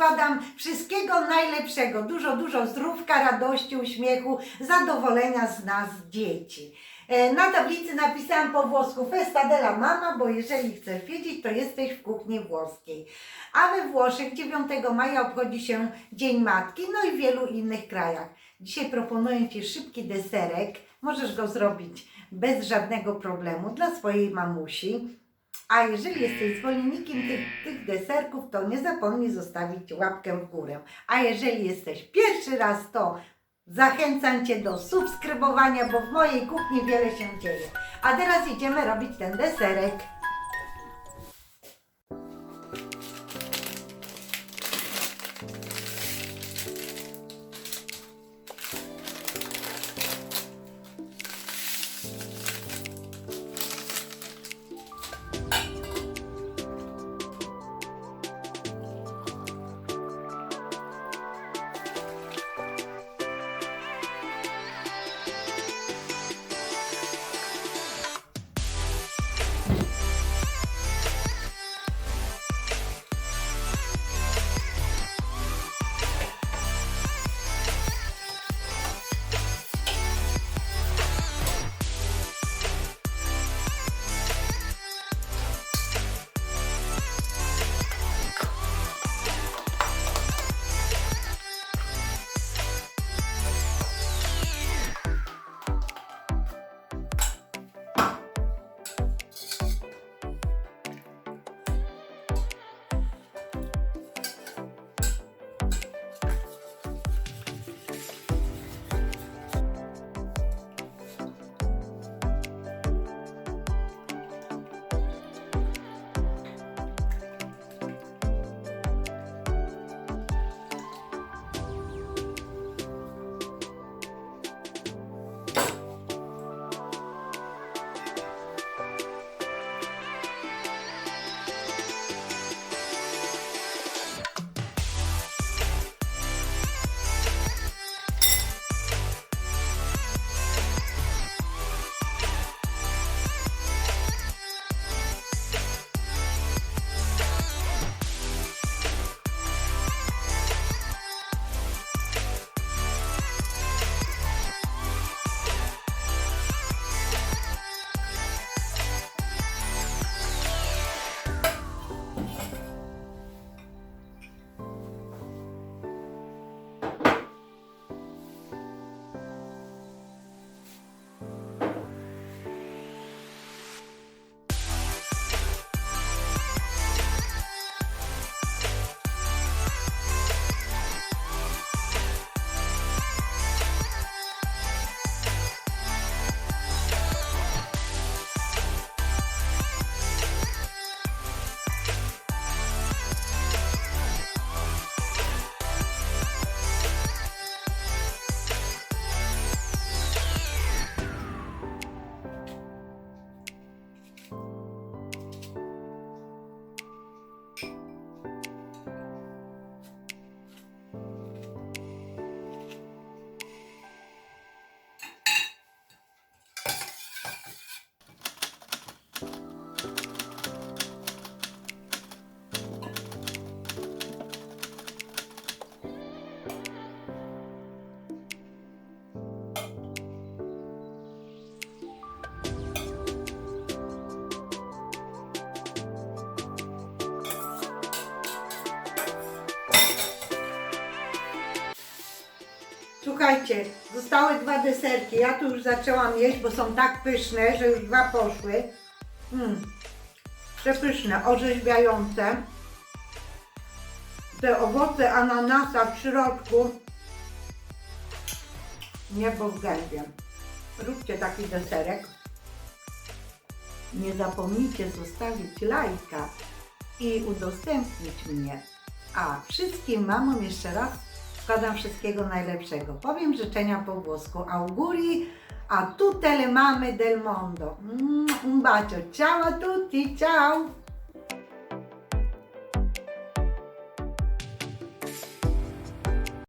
składam wszystkiego najlepszego. Dużo, dużo zdrówka, radości, uśmiechu, zadowolenia z nas dzieci. E, Na tablicy napisałam po włosku Festa della Mama, bo jeżeli chcesz wiedzieć, to jesteś w kuchni włoskiej. A we Włoszech 9 maja obchodzi się Dzień Matki, no i w wielu innych krajach. Dzisiaj proponuję Ci szybki deserek. Możesz go zrobić bez żadnego problemu dla swojej mamusi. A jeżeli jesteś zwolennikiem tych, tych deserków, to nie zapomnij zostawić łapkę w górę. A jeżeli jesteś pierwszy raz, to zachęcam Cię do subskrybowania, bo w mojej kuchni wiele się dzieje. A teraz idziemy robić ten deserek. Słuchajcie, zostały dwa deserki. Ja tu już zaczęłam jeść, bo są tak pyszne, że już dwa poszły. Mm. Przepyszne, orzeźwiające. Te owoce ananasa w środku. Niebo w gębie. Róbcie taki deserek. Nie zapomnijcie zostawić lajka i udostępnić mnie. A wszystkim mamom jeszcze raz składam wszystkiego najlepszego. Powiem życzenia po włosku. Auguri a tutte le mamme del mondo. Un bacio. Ciao a tutti, ciao!